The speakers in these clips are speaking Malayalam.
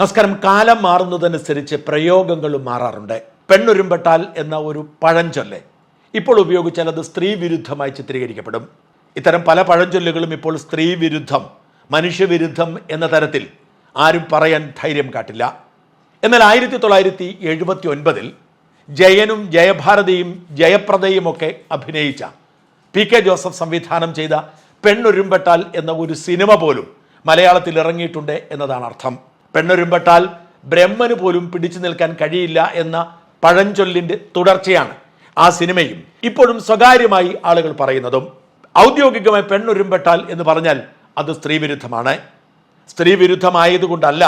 നമസ്കാരം. കാലം മാറുന്നതനുസരിച്ച് പ്രയോഗങ്ങളും മാറാറുണ്ട്. പെണ്ണൊരുമ്പെട്ടാൽ എന്ന ഒരു പഴഞ്ചൊല്ല്. ഇപ്പോൾ ഉപയോഗിച്ചാൽ അത് സ്ത്രീ വിരുദ്ധമായി ചിത്രീകരിക്കപ്പെടും. ഇത്തരം പല പഴഞ്ചൊല്ലുകളും ഇപ്പോൾ സ്ത്രീ വിരുദ്ധം മനുഷ്യവിരുദ്ധം എന്ന തരത്തിൽ ആരും പറയാൻ ധൈര്യം കാട്ടില്ല. എന്നാൽ ആയിരത്തി തൊള്ളായിരത്തി എഴുപത്തി ഒൻപതിൽ ജയനും ജയഭാരതിയും ജയപ്രദയും ഒക്കെ അഭിനയിച്ച പി കെ ജോസഫ് സംവിധാനം ചെയ്ത പെണ്ണൊരുമ്പെട്ടാൽ എന്ന ഒരു സിനിമ പോലും മലയാളത്തിൽ ഇറങ്ങിയിട്ടുണ്ട് എന്നതാണ് അർത്ഥം. പെണ്ണൊരുമ്പെട്ടാൽ ബ്രഹ്മന് പോലും പിടിച്ചു നിൽക്കാൻ കഴിയില്ല എന്ന പഴഞ്ചൊല്ലിന്റെ തുടർച്ചയാണ് ആ സിനിമയും. ഇപ്പോഴും സ്വകാര്യമായി ആളുകൾ പറയുന്നതും ഔദ്യോഗികമായി പെണ്ണൊരുമ്പെട്ടാൽ എന്ന് പറഞ്ഞാൽ അത് സ്ത്രീവിരുദ്ധമാണ്. സ്ത്രീവിരുദ്ധമായതുകൊണ്ടല്ല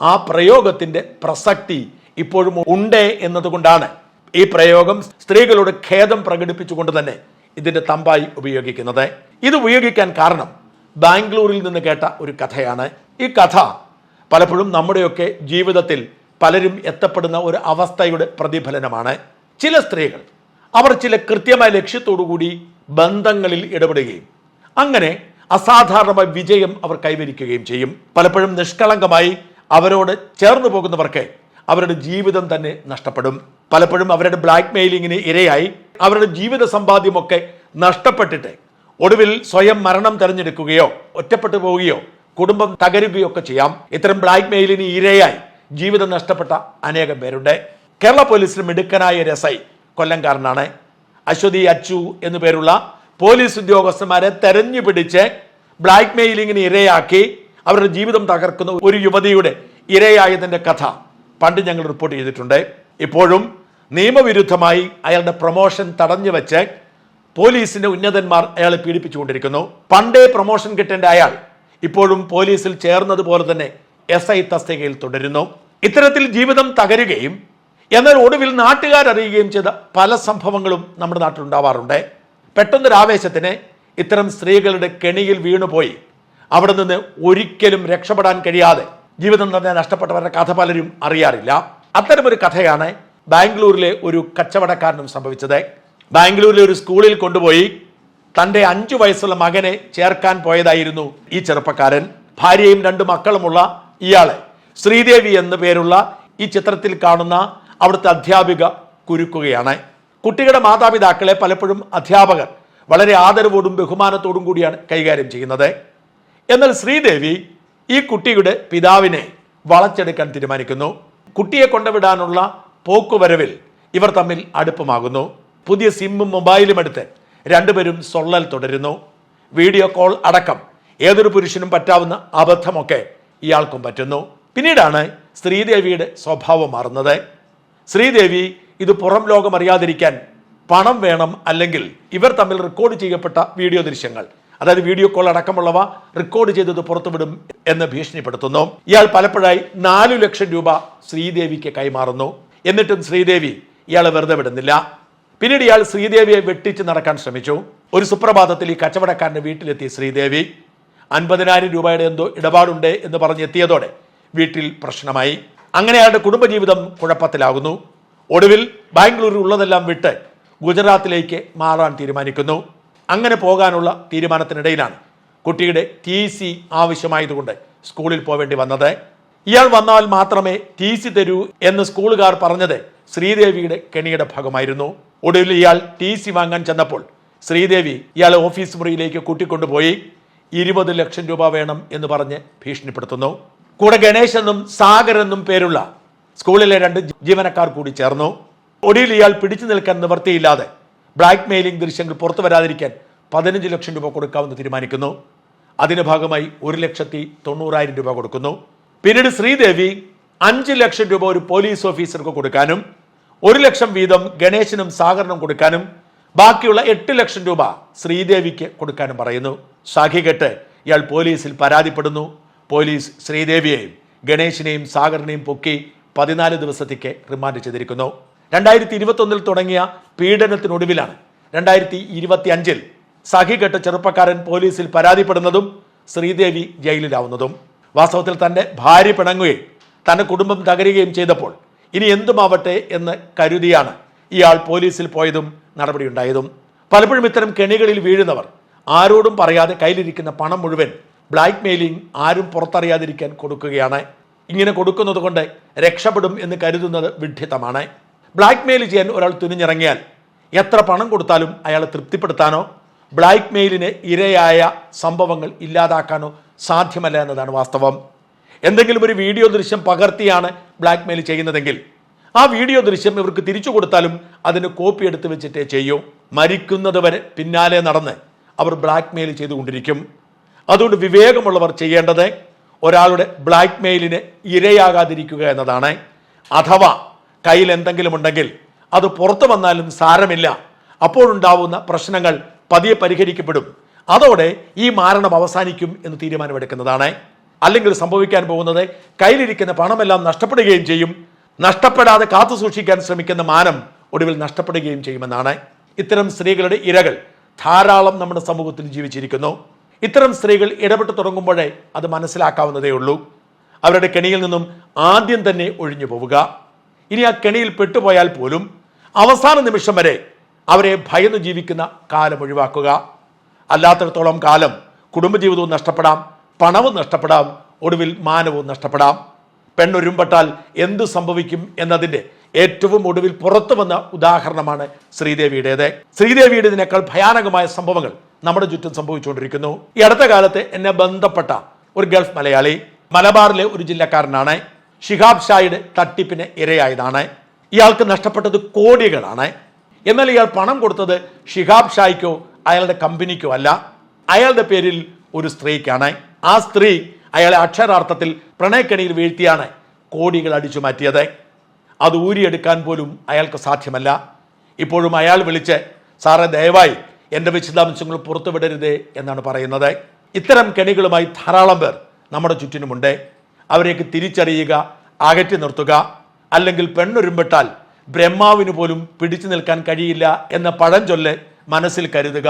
ആ പ്രയോഗത്തിന്റെ പ്രസക്തി ഇപ്പോഴും ഉണ്ട് എന്നതുകൊണ്ടാണ് ഈ പ്രയോഗം സ്ത്രീകളോട് ഖേദം പ്രകടിപ്പിച്ചുകൊണ്ട് തന്നെ ഇതിന്റെ തമ്പായി ഉപയോഗിക്കുന്നത്. ഇത് ഉപയോഗിക്കാൻ കാരണം ബാംഗ്ലൂരിൽ നിന്ന് കേട്ട ഒരു കഥയാണ്. ഈ കഥ പലപ്പോഴും നമ്മുടെയൊക്കെ ജീവിതത്തിൽ പലരും എത്തപ്പെടുന്ന ഒരു അവസ്ഥയുടെ പ്രതിഫലനമാണ് ചില സ്ത്രീകൾ. അവർ ചില കൃത്യമായ ലക്ഷ്യത്തോടുകൂടി ബന്ധങ്ങളിൽ ഇടപെടുകയും അങ്ങനെ അസാധാരണമായ വിജയം അവർ കൈവരിക്കുകയും ചെയ്യും. പലപ്പോഴും നിഷ്കളങ്കമായി അവരോട് ചേർന്നു പോകുന്നവർക്ക് അവരുടെ ജീവിതം തന്നെ നഷ്ടപ്പെടും. പലപ്പോഴും അവരുടെ ബ്ലാക്ക് മെയിലിങ്ങിന് ഇരയായി അവരുടെ ജീവിത സമ്പാദ്യമൊക്കെ നഷ്ടപ്പെട്ടിട്ട് ഒടുവിൽ സ്വയം മരണം തിരഞ്ഞെടുക്കുകയോ ഒറ്റപ്പെട്ടു പോവുകയോ കുടുംബം തകരുകയൊക്കെ ചെയ്യാം. ഇത്തരം ബ്ലാക്ക് മെയിലിന് ഇരയായി ജീവിതം നഷ്ടപ്പെട്ട അനേകം പേരുണ്ട്. കേരള പോലീസിൽ മിടുക്കനായ രസൈ കൊല്ലംകാരനാണ്. അശ്വതി അച്ചു എന്നു പേരുള്ള പോലീസ് ഉദ്യോഗസ്ഥന്മാരെ തെരഞ്ഞു പിടിച്ച് ബ്ലാക്ക് മെയിലിങ്ങിന് ഇരയാക്കി അവരുടെ ജീവിതം തകർക്കുന്ന ഒരു യുവതിയുടെ ഇരയായതിന്റെ കഥ പണ്ട് ഞങ്ങൾ റിപ്പോർട്ട് ചെയ്തിട്ടുണ്ട്. ഇപ്പോഴും നിയമവിരുദ്ധമായി അയാളുടെ പ്രൊമോഷൻ തടഞ്ഞു വെച്ച് പോലീസിന്റെ ഉന്നതന്മാർ അയാളെ പീഡിപ്പിച്ചുകൊണ്ടിരിക്കുന്നു. പണ്ടേ പ്രൊമോഷൻ കിട്ടേണ്ട അയാൾ ഇപ്പോഴും പോലീസിൽ ചേർന്നതുപോലെ തന്നെ എസ് ഐ തസ്തികയിൽ തുടരുന്നു. ഇത്തരത്തിൽ ജീവിതം തകരുകയും എന്നാൽ ഒടുവിൽ നാട്ടുകാരറിയുകയും ചെയ്ത പല സംഭവങ്ങളും നമ്മുടെ നാട്ടിലുണ്ടാവാറുണ്ട്. പെട്ടെന്നൊരു ആവേശത്തിന് ഇത്തരം സ്ത്രീകളുടെ കെണിയിൽ വീണുപോയി. അവിടെ നിന്ന് ഒരിക്കലും രക്ഷപ്പെടാൻ കഴിയാതെ ജീവിതം തന്നെ നഷ്ടപ്പെട്ടവരുടെ കഥ പലരും അറിയാറില്ല. അത്തരമൊരു കഥയാണ് ബാംഗ്ലൂരിലെ ഒരു കച്ചവടക്കാരനും സംഭവിച്ചത്. ബാംഗ്ലൂരിലെ ഒരു സ്കൂളിൽ കൊണ്ടുപോയി തന്റെ അഞ്ചു വയസ്സുള്ള മകനെ ചേർക്കാൻ പോയതായിരുന്നു ഈ ചെറുപ്പക്കാരൻ. ഭാര്യയും രണ്ട് മക്കളുമുള്ള ഇയാളെ. ശ്രീദേവി എന്ന പേരുള്ള ഈ ചിത്രത്തിൽ കാണുന്ന അവിടുത്തെ അധ്യാപിക കുരുക്കുകയാണ്. കുട്ടികളുടെ മാതാപിതാക്കളെ പലപ്പോഴും അധ്യാപകർ വളരെ ആദരവോടും ബഹുമാനത്തോടും കൂടിയാണ് കൈകാര്യം ചെയ്യുന്നത്. എന്നാൽ ശ്രീദേവി ഈ കുട്ടിയുടെ പിതാവിനെ വളച്ചെടുക്കാൻ തീരുമാനിക്കുന്നു. കുട്ടിയെ കൊണ്ടുവിടാനുള്ള പോക്കുവരവിൽ ഇവർ തമ്മിൽ അടുപ്പമാകുന്നു. പുതിയ സിമ്മും മൊബൈലും എടുത്ത് രണ്ടുപേരും സൊള്ളൽ തുടരുന്നു. വീഡിയോ കോൾ അടക്കം. ഏതൊരു പുരുഷനും പറ്റാവുന്ന അബദ്ധമൊക്കെ ഇയാൾക്കും പറ്റുന്നു. പിന്നീടാണ് ശ്രീദേവിയുടെ സ്വഭാവം മാറുന്നത്. ശ്രീദേവി ഇത് പുറം ലോകം അറിയാതിരിക്കാൻ പണം വേണം അല്ലെങ്കിൽ ഇവർ തമ്മിൽ റെക്കോർഡ് ചെയ്യപ്പെട്ട വീഡിയോ ദൃശ്യങ്ങൾ. അതായത് വീഡിയോ കോൾ അടക്കമുള്ളവ റെക്കോർഡ് ചെയ്തത് പുറത്തുവിടും എന്ന് ഭീഷണിപ്പെടുത്തുന്നു. ഇയാൾ പലപ്പോഴായി നാലു ലക്ഷം രൂപ ശ്രീദേവിക്ക് കൈമാറുന്നു. എന്നിട്ടും ശ്രീദേവി ഇയാളെ വെറുതെ വിടുന്നില്ല. പിന്നീട് ഇയാൾ ശ്രീദേവിയെ വെട്ടിച്ച് നടക്കാൻ ശ്രമിച്ചു. ഒരു സുപ്രഭാതത്തിൽ ഈ കച്ചവടക്കാരന്റെ വീട്ടിലെത്തിയ ശ്രീദേവി അൻപതിനായിരം രൂപയുടെ എന്തോ ഇടപാടുണ്ട് എന്ന് പറഞ്ഞെത്തിയതോടെ വീട്ടിൽ പ്രശ്നമായി. അങ്ങനെ അയാളുടെ കുടുംബജീവിതം കുഴപ്പത്തിലാകുന്നു. ഒടുവിൽ ബാംഗ്ലൂരിൽ ഉള്ളതെല്ലാം വിട്ട് ഗുജറാത്തിലേക്ക് മാറാൻ തീരുമാനിക്കുന്നു. അങ്ങനെ പോകാനുള്ള തീരുമാനത്തിനിടയിലാണ് കുട്ടിയുടെ ടി സി ആവശ്യമായതുകൊണ്ട് സ്കൂളിൽ പോവേണ്ടി വന്നത്. ഇയാൾ വന്നാൽ മാത്രമേ ടി സി തരൂ എന്ന് സ്കൂളുകാർ പറഞ്ഞത് ശ്രീദേവിയുടെ കെണിയുടെ ഭാഗമായിരുന്നു. ഒടുവിൽ ഇയാൾ ടി സി വാങ്ങാൻ ചെന്നപ്പോൾ ശ്രീദേവി ഇയാളെ ഓഫീസ് മുറിയിലേക്ക് കൂട്ടിക്കൊണ്ടുപോയി ഇരുപത് ലക്ഷം രൂപ വേണം എന്ന് പറഞ്ഞ് ഭീഷണിപ്പെടുത്തുന്നു. കൂടെ ഗണേശ് എന്നും സാഗർ എന്നും പേരുള്ള സ്കൂളിലെ രണ്ട് ജീവനക്കാർ കൂടി ചേർന്നു. ഒടുവിൽ ഇയാൾ പിടിച്ചു നിൽക്കാൻ നിവർത്തിയില്ലാതെ ബ്ലാക്ക് മെയിലിംഗ് ദൃശ്യങ്ങൾ പുറത്തു വരാതിരിക്കാൻ പതിനഞ്ച് ലക്ഷം രൂപ കൊടുക്കാമെന്ന് തീരുമാനിക്കുന്നു. അതിന്റെ ഭാഗമായി ഒരു ലക്ഷത്തി തൊണ്ണൂറായിരം രൂപ കൊടുക്കുന്നു. പിന്നീട് ശ്രീദേവി അഞ്ച് ലക്ഷം രൂപ ഒരു പോലീസ് ഓഫീസർക്ക് കൊടുക്കാനും ഒരു ലക്ഷം വീതം ഗണേശനും സാഗറിനും കൊടുക്കാനും ബാക്കിയുള്ള എട്ട് ലക്ഷം രൂപ ശ്രീദേവിക്ക് കൊടുക്കാനും പറയുന്നു. സാഖി കെട്ട് ഇയാൾ പോലീസിൽ പരാതിപ്പെടുന്നു. പോലീസ് ശ്രീദേവിയെയും ഗണേശിനെയും സാഗറിനെയും പൊക്കി പതിനാല് ദിവസത്തേക്ക് റിമാൻഡ് ചെയ്തിരിക്കുന്നു. രണ്ടായിരത്തി ഇരുപത്തൊന്നിൽ തുടങ്ങിയ പീഡനത്തിനൊടുവിലാണ് രണ്ടായിരത്തി ഇരുപത്തി അഞ്ചിൽ സഖികെട്ട ചെറുപ്പക്കാരൻ പോലീസിൽ പരാതിപ്പെടുന്നതും ശ്രീദേവി ജയിലിലാവുന്നതും. വാസ്തവത്തിൽ തന്റെ ഭാര്യ പിണങ്ങുകയും തന്റെ കുടുംബം തകരുകയും ചെയ്തപ്പോൾ ഇനി എന്തുമാവട്ടെ എന്ന് കരുതിയാണ് ഇയാൾ പോലീസിൽ പോയതും നടപടിയുണ്ടായതും. പലപ്പോഴും ഇത്തരം കെണികളിൽ വീഴുന്നവർ ആരോടും പറയാതെ കയ്യിലിരിക്കുന്ന പണം മുഴുവൻ ബ്ലാക്ക് മെയിലിംഗ് ആരും പുറത്തറിയാതിരിക്കാൻ കൊടുക്കുകയാണ്. ഇങ്ങനെ കൊടുക്കുന്നത് കൊണ്ട് രക്ഷപ്പെടും എന്ന് കരുതുന്നത് വിഡ്ഢിത്തമാണ് ബ്ലാക്ക് മെയിൽ ചെയ്യാൻ ഒരാൾ തുനിഞ്ഞിറങ്ങിയാൽ എത്ര പണം കൊടുത്താലും അയാളെ തൃപ്തിപ്പെടുത്താനോ ബ്ലാക്ക് മെയിലിന് ഇരയായ സംഭവങ്ങൾ ഇല്ലാതാക്കാനോ സാധ്യമല്ല എന്നതാണ് വാസ്തവം. എന്തെങ്കിലും ഒരു വീഡിയോ ദൃശ്യം പകർത്തിയാണ് ബ്ലാക്ക്മെയിൽ ചെയ്യുന്നതെങ്കിൽ ആ വീഡിയോ ദൃശ്യം ഇവർക്ക് തിരിച്ചു കൊടുത്താലും അതിന് കോപ്പി എടുത്ത് വെച്ചിട്ടേ ചെയ്യൂ. മരിക്കുന്നത് വരെ പിന്നാലെ നടന്ന് അവർ ബ്ലാക്ക്മെയിൽ ചെയ്തുകൊണ്ടിരിക്കും. അതുകൊണ്ട് വിവേകമുള്ളവർ ചെയ്യേണ്ടത് ഒരാളുടെ ബ്ലാക്ക് മെയിലിന് ഇരയാകാതിരിക്കുക എന്നതാണ്. അഥവാ കയ്യിൽ എന്തെങ്കിലും ഉണ്ടെങ്കിൽ അത് പുറത്തു വന്നാലും സാരമില്ല. അപ്പോഴുണ്ടാവുന്ന പ്രശ്നങ്ങൾ പതിയെ പരിഹരിക്കപ്പെടും. അതോടെ ഈ മാരണം അവസാനിക്കും എന്ന് തീരുമാനമെടുക്കുന്നതാണ്. അല്ലെങ്കിൽ സംഭവിക്കാൻ പോകുന്നത് കയ്യിലിരിക്കുന്ന പണമെല്ലാം നഷ്ടപ്പെടുകയും ചെയ്യും. നഷ്ടപ്പെടാതെ കാത്തു സൂക്ഷിക്കാൻ ശ്രമിക്കുന്ന മാനം ഒടുവിൽ നഷ്ടപ്പെടുകയും ചെയ്യുമെന്നാണ്. ഇത്തരം സ്ത്രീകളുടെ ഇരകൾ ധാരാളം നമ്മുടെ സമൂഹത്തിൽ ജീവിച്ചിരിക്കുന്നു. ഇത്തരം സ്ത്രീകൾ ഇടപെട്ട് തുടങ്ങുമ്പോഴേ അത് മനസ്സിലാക്കാവുന്നതേ ഉള്ളൂ. അവരുടെ കെണിയിൽ നിന്നും ആദ്യം തന്നെ ഒഴിഞ്ഞു പോവുക. ഇനി ആ കെണിയിൽ പെട്ടുപോയാൽ പോലും അവസാന നിമിഷം വരെ അവരെ ഭയന്ന് ജീവിക്കുന്ന കാലം ഒഴിവാക്കുക. അല്ലാത്തിടത്തോളം കാലം കുടുംബജീവിതവും നഷ്ടപ്പെടാം. പണവും നഷ്ടപ്പെടാം ഒടുവിൽ മാനവും നഷ്ടപ്പെടാം. പെണ്ണൊരുമ്പെട്ടാൽ എന്ത് സംഭവിക്കും എന്നതിന്റെ ഏറ്റവും ഒടുവിൽ പുറത്തു വന്ന ഉദാഹരണമാണ് ശ്രീദേവിയുടേത്. ശ്രീദേവിയുടെ ഇതിനേക്കാൾ ഭയാനകമായ സംഭവങ്ങൾ നമ്മുടെ ചുറ്റും സംഭവിച്ചുകൊണ്ടിരിക്കുന്നു. ഈ അടുത്ത കാലത്ത് എന്നെ ബന്ധപ്പെട്ട ഒരു ഗൾഫ് മലയാളി മലബാറിലെ ഒരു ജില്ലക്കാരനാണ്. ഷിഹാബ് ഷായുടെ തട്ടിപ്പിന് ഇരയായതാണ്. ഇയാൾക്ക് നഷ്ടപ്പെട്ടത് കോടികളാണ്. എന്നാൽ ഇയാൾ പണം കൊടുത്തത് ഷിഹാബ് ഷായ്ക്കോ അയാളുടെ കമ്പനിക്കോ അല്ല. അയാളുടെ പേരിൽ ഒരു സ്ത്രീക്കാണ്. ആ സ്ത്രീ അയാളെ അക്ഷരാർത്ഥത്തിൽ പ്രണയക്കണിയിൽ വീഴ്ത്തിയാണ് കോടികൾ അടിച്ചു മാറ്റിയത്. അത് ഊരിയെടുക്കാൻ പോലും അയാൾക്ക് സാധ്യമല്ല. ഇപ്പോഴും അയാൾ വിളിച്ച് സാറേ ദയവായി എന്റെ വിശദാംശങ്ങൾ പുറത്തുവിടരുതേ എന്നാണ് പറയുന്നത്. ഇത്തരം കെണികളുമായി ധാരാളം പേർ നമ്മുടെ ചുറ്റിനുമുണ്ട്. അവരേക്ക് തിരിച്ചറിയുക അകറ്റി നിർത്തുക അല്ലെങ്കിൽ പെണ്ണൊരുമ്പെട്ടാൽ ബ്രഹ്മാവിന് പോലും പിടിച്ചു നിൽക്കാൻ കഴിയില്ല എന്ന പഴഞ്ചൊല്ല് മനസ്സിൽ കരുതുക.